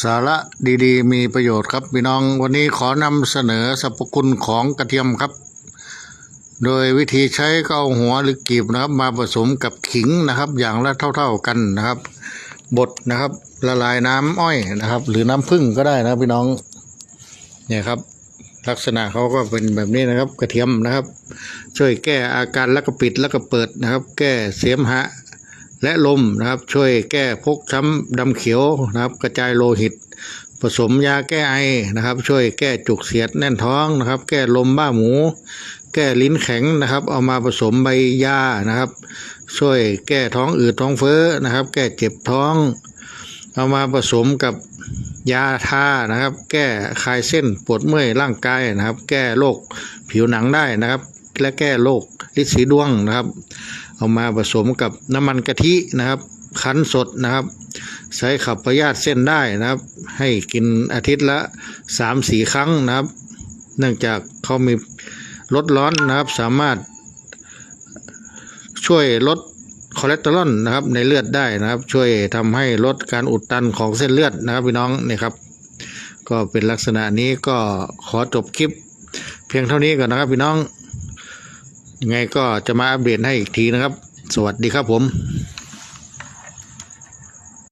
สาระดีๆ มีประโยชน์ครับพี่น้องวันนี้ขอนำเสนอสรรพคุณของกระเทียมครับ โดยวิธีใช้ก็เอาหัวหรือกีบนะครับ มาผสมกับขิงนะครับ อย่างละเท่า ๆกันนะครับบดนะครับ ละลายน้ำอ้อยนะครับ หรือน้ำผึ้งก็ได้นะพี่น้องเนี่ยครับ ลักษณะเขาก็เป็นแบบนี้นะครับ กระเทียมนะครับ ช่วยแก้อาการแล้วก็ปิดแล้วก็เปิดนะครับ แก้เสมหะ และลมนะครับ ช่วยแก้พกช้ำดำเขียวนะครับ กระจายโลหิต ผสมยาแก้ไอนะครับ ช่วยแก้จุกเสียดแน่นท้องนะครับ แก้ลมบ้าหมู แก้ลิ้นแข็งนะครับ เอามาผสมใบยานะครับ ช่วยแก้ท้องอืดท้องเฟ้อนะครับ แก้เจ็บท้อง เอามาผสมกับยาทานะครับ แก้คลายเส้นปวดเมื่อยร่างกายนะครับ แก้โรคผิวหนังได้นะครับ และแก้โรคลิดสีดวงนะครับ เอามาผสมกับน้ำมันกะทินะครับ คั้นสดนะครับ ใช้ขับพยาธิเส้นได้นะครับ ให้กินอาทิตย์ละสามสี่ครั้งนะครับ เนื่องจากเขามีลดร้อนนะครับสามารถช่วยลดคอเลสเตอรอลนะครับในเลือดได้นะครับ ช่วยทำให้ลดการอุดตันของเส้นเลือดนะครับพี่น้องนี่ครับ ก็เป็นลักษณะนี้ก็ขอจบคลิป เพียงเท่านี้ก่อนนะครับพี่น้อง ยังไงก็จะมาอัปเดตให้อีกทีนะครับ สวัสดีครับผม